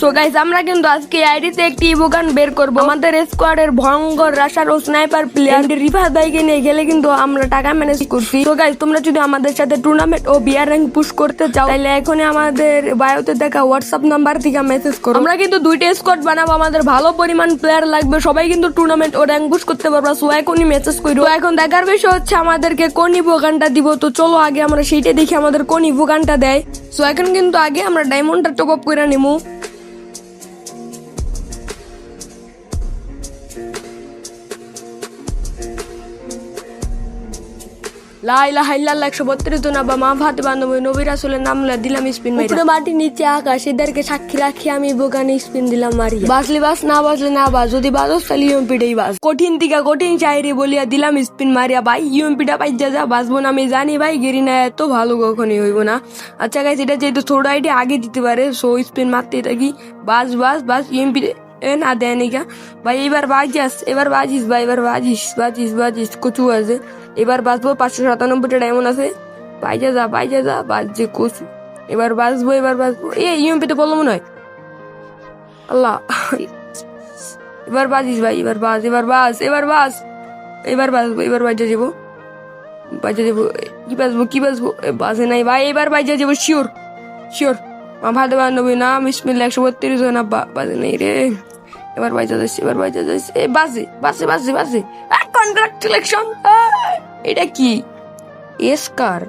So guys আমরা কিন্তু আজকে আইডিতে একটি ইভোগান বের করব। আমাদের স্কোয়াডের ভয়ঙ্কর রাশার ও স্নাইপার প্লেয়ার রিফাত ভাইকে নিয়ে গেলে কিন্তু আমরা টাকা ম্যানেজ করছি। তো গাইস তোমরা যদি আমাদের সাথে টুর্নামেন্ট ও বিয়ার র্যাঙ্ক পুশ করতে চাও তাহলে এখনই আমাদের বায়োতে দেখা হোয়াটসঅ্যাপ নাম্বার থেকে মেসেজ করো। আমরা কিন্তু দুইটা স্কোয়াড বানাবো আমাদের ভালো পরিমাণ প্লেয়ার লাগবে। সবাই কিন্তু টুর্নামেন্ট ও র্যাঙ্ক পুশ করতে পারবা সো এখনই মেসেজ করো এখন দেখার বিষয় হচ্ছে আমাদেরকে কোন ইভোগানটা দিব। তো চলো আগে আমরা সেইটা দেখি আমাদের কোন ইভোগানটা দেয়। সো এখন কিন্তু আগে আমরা ডায়মন্ডটা টপ আপ করে নিমু। লাইলা একশো বত্রিশ জন আবা মা ভাত বান্ধব নাম দিলাম স্পিন মারি উপরে মাটি নিচে আকাশ এদেরকে সাক্ষী রাখি আমি বোগানে স্পিন দিলাম মারি বাসলি বাস না বাসলে না বাস যদি বাজস তাহলে ইউএমপিটাই বাস। কঠিন থেকে কঠিন চাইরে বলিয়া দিলাম স্পিন মারিয়া ভাই ইউএমপিটা পাই যা যা বাসবো না আমি জানি ভাই গেরি না এত ভালো কখনই হইব না। আচ্ছা গাইস এটা যেহেতু ছোট আইডি আগে দিতে পারে সো স্পিন মারতে থাকি। বাস বাস বাস ইউএমপি এ না দেয় নাকি ভাই এবার বাজিস এবার বাজিস ভাই এবার বাজিস বাজিস বাজিস কচু আছে এবার বাজবো পাঁচশো সাতানব্বইটা ডায়মন্ড আছে বাইজা যা বাইজা যা বাজছে কচু এবার বাজবো এবার বাজবো এ ইউএমপি তো বলল মনে হয় আল্লাহ এবার বাজিস ভাই এবার বাজ এবার বাজ এবার বাজ এবার বাজবো এবার বাজা যাব বাজা যাব কি বাজবো কি বাজবো এ, বাজে নাই ভাই এবার বাজা যাব শিওর শিওর মা ভালো বান্ধবী না বিসমিল্লা একশো বত্রিশ না বাজে নেই রে। এবার বাজা যাচ্ছে, এবার বাজা যাচ্ছে। এ, বাজে বাজে বাজে বাজে। কনগ্রাচুলেশন এটা কি? এসকার